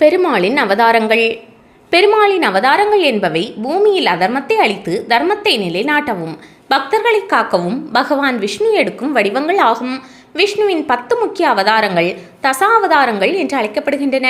பெருமாளின் அவதாரங்கள். பெருமாளின் அவதாரங்கள் என்பவை பூமியில் அதர்மத்தை அழித்து தர்மத்தை நிலைநாட்டவும் பக்தர்களை காக்கவும் பகவான் விஷ்ணு எடுக்கும் வடிவங்கள் ஆகும். விஷ்ணுவின் பத்து முக்கிய அவதாரங்கள் தசா அவதாரங்கள் என்று அழைக்கப்படுகின்றன.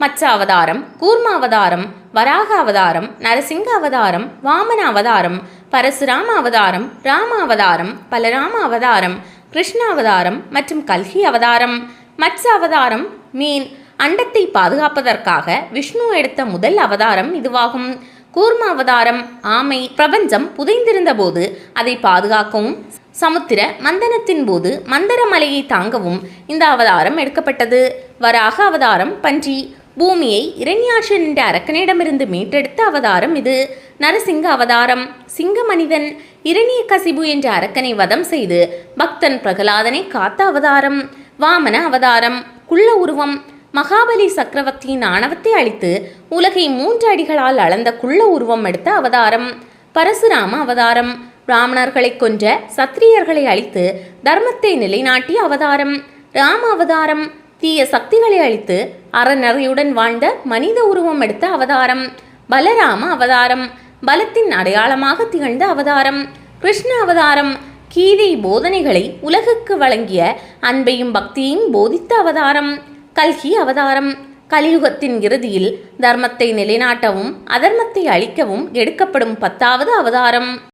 மச்ச அவதாரம் கூர்ம அவதாரம் வராக அவதாரம் நரசிங்க அவதாரம் வாமன அவதாரம் பரசுராம அவதாரம் ராம அவதாரம் பலராம அவதாரம் கிருஷ்ண அவதாரம் மற்றும் கல்கி அவதாரம். மத்ச அவதாரம் மீன் அண்டத்தை பாதுகாப்பதற்காக விஷ்ணு எடுத்த முதல் அவதாரம் இதுவாகும். கூர்ம அவதாரம் ஆமை பிரபஞ்சம் புதைந்திருந்த போது அதை பாதுகாக்கவும் சமுத்திர மந்தனத்தின் போது மந்தர மலையை தாங்கவும் இந்த அவதாரம் எடுக்கப்பட்டது. வராக அவதாரம் பன்றி பூமியை இரண்யாட்சன் என்ற அரக்கனிடமிருந்து மீட்டெடுத்த அவதாரம் இது. நரசிங்க அவதாரம் சிங்க மனிதன் இரணிய கசிபு என்ற அரக்கனை வதம் செய்து பக்தன் பிரகலாதனை காத்த அவதாரம். வாமன அவதாரம் குள்ள உருவம் மகாபலி சக்கரவர்த்தியின் ஆணவத்தை அழித்து உலகை மூன்று அடிகளால் அளந்த குள்ள உருவம் எடுத்த அவதாரம். பரசுராம அவதாரம். பிராமணர்களை கொன்ற சத்திரியர்களை அழித்து தர்மத்தை நிலைநாட்டிய அவதாரம். ராம அவதாரம். தீய சக்திகளை அழித்து அறநறையுடன் வாழ்ந்த மனித உருவம் எடுத்த அவதாரம். பலராம அவதாரம். பலத்தின் அடையாளமாக திகழ்ந்த அவதாரம். கிருஷ்ண அவதாரம். கீதை போதனைகளை உலகுக்கு வழங்கிய அன்பையும் பக்தியையும் போதித்த அவதாரம். கல்கி அவதாரம். கலியுகத்தின் இறுதியில் தர்மத்தை நிலைநாட்டவும் அதர்மத்தை அழிக்கவும் எடுக்கப்படும் பத்தாவது அவதாரம்.